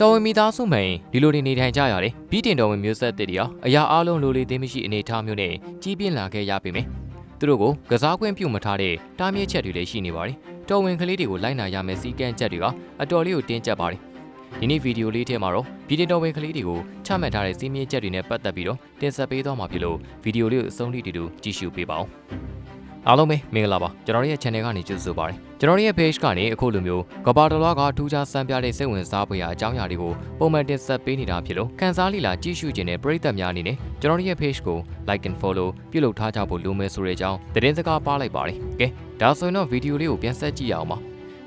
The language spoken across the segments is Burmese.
တော်ဝင်မိသားစုမှန်ရင်ဒီလိုတွေနေထိုင်ကြရတယ်ပြီးတင်တော်ဝင်မျိုးဆက်တစ်တွေဟာအရာအလုံးလိုလေသိမရှိအနေအထားမျိုးနဲ့ကြီးပြင်းလာခဲ့ရပြီမယ်သူတို့ကိုကစားကွင်းပြုတ်မထားတဲ့တားမြစ်ချက်တွေလည်းရှိနေပါတယ်တော်ဝင်ကလေးတွေကိုလိုက်နာရမယ့်စီကံချက်တွေကအတော်လေးကိုတင်းကျပ်ပါတယ်ဒီနေ့ဗီဒီယိုလေးထဲမှာတော့ပြည်တင်တော်ဝင်ကလေးတွေကိုချမှတ်ထားတဲ့စီးမြင့်ချက်တွေနဲ့ပတ်သက်ပြီးတော့တင်ဆက်ပေးသွားမှာဖြစ်လို့ဗီဒီယိုလေးကိုအဆုံးထိတူတူကြည့်ရှုပေးပါဦး အားလုံးပဲမင်္ဂလာပါကျွန်တော်တို့ရဲ့ channel ကနေကြိုဆိုပါရစေကျွန်တော်တို့ရဲ့ page ကနေအခုလိုမျိုးကဘာတလွားကထူးခြားစမ်းပြတဲ့စိတ်ဝင်စားဖွယ်ရာအကြောင်းအရာတွေကိုပုံမှန်တင်ဆက်ပေးနေတာဖြစ်လို့ခန်းစားလိလာကြည့်ရှုခြင်းနဲ့ပရိသတ်များအနေနဲ့ကျွန်တော်တို့ရဲ့ page ကို like and follow ပြုလုပ်ထားကြဖို့လိုမယ်ဆိုတဲ့အကြောင်းသတင်းစကားပါလိုက်ပါတယ်ကဲဒါဆိုရင်တော့ဗီဒီယိုလေးကိုပြန်ဆက်ကြည့်ရအောင်ပါ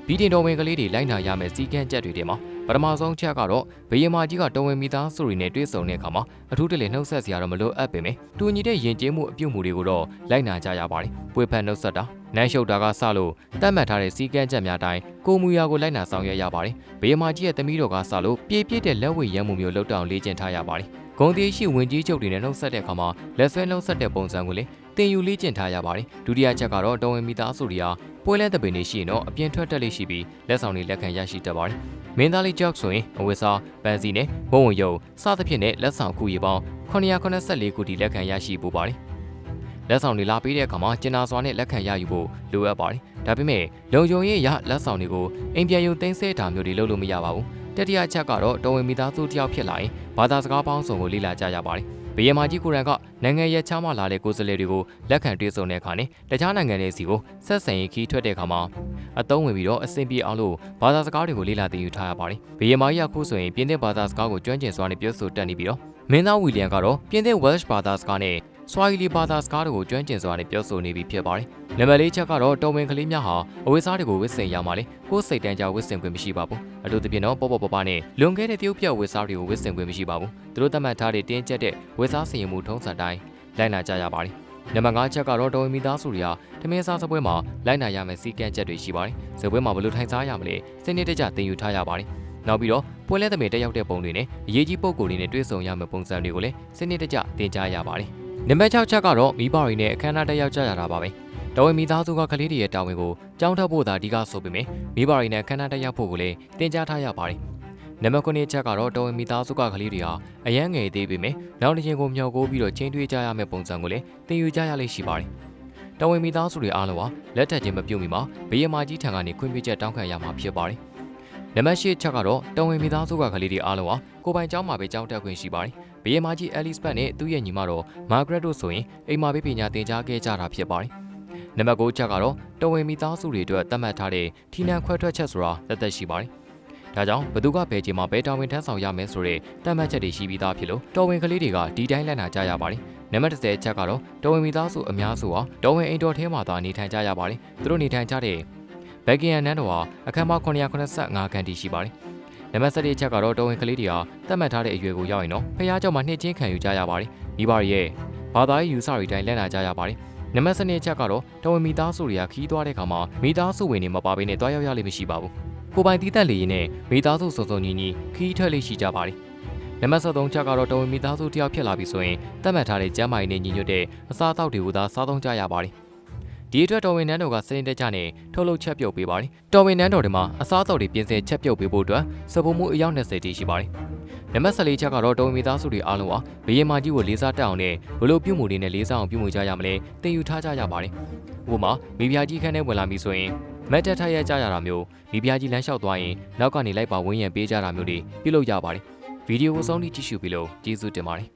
ဗီဒီယိုတော်ဝင်ကလေးတွေလိုက်နာရမယ့်စီကံချက်တွေထဲမှာ ပထမဆုံးချက်ကတော့ဘယင်မာကြီးကတော်ဝင်မိသားစုတွေနဲ့တွေ့ဆုံတဲ့အခါမှာအထူးတလေနှုတ်ဆက်စရာတော့မလိုအပ်ပေမယ့်တူညီတဲ့ယဉ်ကျေးမှုအပြုတ်မှုတွေကိုတော့လိုက်နာကြရပါတယ်။ပွေဖက်နှုတ်ဆက်တာနန်းရှုပ်တာကစလို့တတ်မှတ်ထားတဲ့စီကံချက်များတိုင်းကိုမူရာကိုလိုက်နာဆောင်ရွက်ရပါတယ်။ဘယင်မာကြီးရဲ့သမီးတော်ကစလို့ပြေပြည့်တဲ့လက်ဝဲရမ်းမှုမျိုးလောက်တောင်လေ့ကျင့်ထားရပါတယ်။ဂုံတီရှိဝင်ကြီးချုပ်တွေနဲ့နှုတ်ဆက်တဲ့အခါမှာလက်ဆွဲနှုတ်ဆက်တဲ့ပုံစံကိုလေ တင်ယူလေ့ကျင့်ထားရပါတယ်။ဒုတိယချက်ကတော့တော်ဝင်မိသားစုတွေဟာပွဲလဲတဲ့ပင်တွေရှိရင်တော့အပြင်ထွက်တက်လေးရှိပြီးလက်ဆောင်တွေလက်ခံရရှိတတ်ပါတယ်။မင်းသားလေးကြောက်ဆိုရင်အဝတ်စားပန်းစီနဲ့ဘုံဝင်ယုံစသဖြင့်နဲ့လက်ဆောင်ခုရေပေါင်း984ခုထိလက်ခံရရှိပူပါတယ်။လက်ဆောင်တွေလာပေးတဲ့အခါမှာကျင်နာစွာနဲ့လက်ခံရယူဖို့လိုအပ်ပါတယ်။ဒါပေမဲ့လုံခြုံရေးရလက်ဆောင်တွေကိုအိမ်ပြန်ယူသိမ်းဆဲတာမျိုးတွေလုပ်လို့မရပါဘူး။တတိယချက်ကတော့တော်ဝင်မိသားစုတယောက်ဖြစ်လာရင်ဘာသာစကားပေါင်းစုံကိုလေ့လာကြရပါတယ်။ ဘယင်မာကြီးကိုရန်ကနိုင်ငံရဲ့ချားမှလာတဲ့ကိုယ်စားလှယ်တွေကိုလက်ခံတွေ့ဆုံတဲ့အခါနဲ့တခြားနိုင်ငံတွေစီကိုဆက်ဆံရေးခီးထွက်တဲ့အခါမှာအသုံးဝင်ပြီးတော့အဆင်ပြေအောင်လို့ဘာသာစကားတွေကိုလေ့လာသင်ယူထားရပါတယ်။ဘယင်မာကြီးကခုဆိုရင်ပြင်သစ်ဘာသာစကားကိုကျွမ်းကျင်စွာနဲ့ပြောဆိုတတ်နေပြီးတော့မင်းသားဝီလျံကတော့ပြင်သစ် Welsh ဘာသာစကားနဲ့ Swahili ဘာသာစကားတွေကိုကျွမ်းကျင်စွာနဲ့ပြောဆိုနေပြီဖြစ်ပါတယ်။နံပါတ်၄ချက်ကတော့တော်ဝင်ကလေးများဟာအဝိစားတွေကိုဝစ်စင်ရမှာလေကိုယ်စိတ်တန်းကြဝစ်စင်ခွင့်မရှိပါဘူး။အထူးသဖြင့်တော့ပေါ့ပေါ့ပပနဲ့လွန်ခဲ့တဲ့တရုတ်ပြဝစ်စားတွေကိုဝစ်စင်ခွင့်မရှိပါဘူး။သူတို့သတ်မှတ်ထားတဲ့တင်းကျပ်တဲ့ဝစ်စားစီရင်မှုထုံးစံတိုင်းလိုက်နာကြရပါတယ်။နံပါတ်5ချက်ကတော့တော်ဝင်မိသားစုတွေဟာတမင်းစားစပွဲမှာလိုက်နာရမယ့်စီကံချက်တွေရှိပါတယ်။စပွဲမှာဘယ်လိုထိုင်စားရမလဲစိနေတကြသင်ယူထားရပါတယ်။နောက်ပြီးတော့ပွဲလဲသမီးတက်ရောက်တဲ့ပုံတွေနဲ့အရေးကြီးပုံကိုယ်တွေနဲ့တွေ့ဆုံရမယ့်ပုံစံတွေကိုလည်းစိနေတကြသင်ကြားရပါတယ်။ နံပါတ်6ချက်ကတော့မိဘတွေနဲ့အခမ်းအနားတက်ရောက်ကြရတာပါပဲ။တော်ဝင်မိသားစုကကလေးတွေရဲ့တာဝန်ကိုကြောင်းထပ်ဖို့သာအဓိကဆိုပေမယ့်မိဘတွေနဲ့အခမ်းအနားတက်ရောက်ဖို့ကိုလည်းတင်ကြားထားရပါတယ်။နံပါတ်9ချက်ကတော့တော်ဝင်မိသားစုကကလေးတွေဟာအရန်ငယ်သေးပေမယ့်နောက်တစ်ချိန်ကိုမျှော်ကိုပြီးတော့ချင်းတွေးကြရမယ့်ပုံစံကိုလည်းသင်ယူကြရလိမ့်ရှိပါတယ်။တော်ဝင်မိသားစုတွေအားလုံးဟာလက်ထပ်ချင်းမပြုတ်မီမှာဘေးရမကြီးထံကနေခွင့်ပြုချက်တောင်းခံရမှာဖြစ်ပါတယ်။ နံပါတ်10ချက်ကတော့တော်ဝင်မိသားစုကကလေးတွေအားလုံးဟာကိုယ်ပိုင်ကျောင်းမှာပဲကျောင်းတက်ခွင့်ရှိပါတယ်။ဘေးရမကြီးအဲလစ်ဘတ်နဲ့သူ့ရဲ့ညီမတော်မာဂရက်တို့ဆိုရင်အိမ်မှာပဲပညာသင်ကြားခဲ့ကြတာဖြစ်ပါတယ်။နံပါတ်9ချက်ကတော့တော်ဝင်မိသားစုတွေအတွက်သတ်မှတ်ထားတဲ့ထီနန်ခွဲထွက်ချက်ဆိုတာသက်သက်ရှိပါတယ်။ဒါကြောင့်ဘသူကဘယ်ချိန်မှာဘယ်တာဝန်ထမ်းဆောင်ရမယ်ဆိုတဲ့တတ်မှတ်ချက်တွေရှိပြီးသားဖြစ်လို့တော်ဝင်ကလေးတွေကဒီတိုင်းလက်နာကြရပါတယ်။နံပါတ်10ချက်ကတော့တော်ဝင်မိသားစုအများစုဟာတော်ဝင်အိမ်တော်ထဲမှာသာနေထိုင်ကြရပါတယ်။သူတို့နေထိုင်ကြတဲ့ ဘက်ကီယန်နန်းတော်ဟာအခန်းပေါင်း985ခန်းတည်ရှိပါတယ်။နံပါတ်17ချက်ကတော့တော်ဝင်ကလေးတွေဟာတတ်မှတ်ထားတဲ့အရွယ်ကိုရောက်ရင်တော့ဖះเจ้าမှာနှစ်ချင်းခံယူကြရပါတယ်။မိဘရဲ့ဘာသာရေးယူဆတွေတိုင်းလက်နာကြရပါတယ်။နံပါတ်12ချက်ကတော့တော်ဝင်မိသားစုတွေကခီးသွားတဲ့ခါမှာမိသားစုဝင်တွေမပါဘဲနဲ့တွားရောက်ရလိမ့်မရှိပါဘူး။ကိုပိုင်တီးတက်လေရင်နဲ့မိသားစုစုံစုံညီညီခီးထွက်လေးရှိကြပါတယ်။နံပါတ်73ချက်ကတော့တော်ဝင်မိသားစုတယောက်ဖြစ်လာပြီဆိုရင်တတ်မှတ်ထားတဲ့ကျမ်းမာရေးနဲ့ညီညွတ်တဲ့အစားအသောက်တွေကိုသာစားသုံးကြရပါတယ်။ ဒီအတွက်တော်ဝင်နန်းတော်ကစနေတက်ကြနဲ့ထုတ်လုပ်ချက်ပြုတ်ပေးပါတယ်။တော်ဝင်နန်းတော်တွေမှာအစားအသောက်တွေပြင်ဆင်ချက်ပြုတ်ပေးဖို့အတွက်စပုံမှုအယောက်20တိရှိပါတယ်။နံပါတ်14ချက်ကတော့တော်ဝင်မိသားစုတွေအားလုံးဟာဘယင်မာကြီးကိုလေးစားတက်အောင်နဲ့ဘလို့ပြုမှုတွေနဲ့လေးစားအောင်ပြုမှုကြရမလဲသင်ယူထားကြရပါတယ်။ဥပမာမိဖုရားကြီးခန်းထဲဝင်လာပြီဆိုရင်မက်တက်ထရရကြရတာမျိုးမိဖုရားကြီးလမ်းလျှောက်သွားရင်နောက်ကနေလိုက်ပါဝန်းရံပေးကြတာမျိုးတွေပြုလုပ်ရပါတယ်။ဗီဒီယိုကိုဆုံးထိကြည့်ရှုပြီးလို့ကျေးဇူးတင်ပါတယ်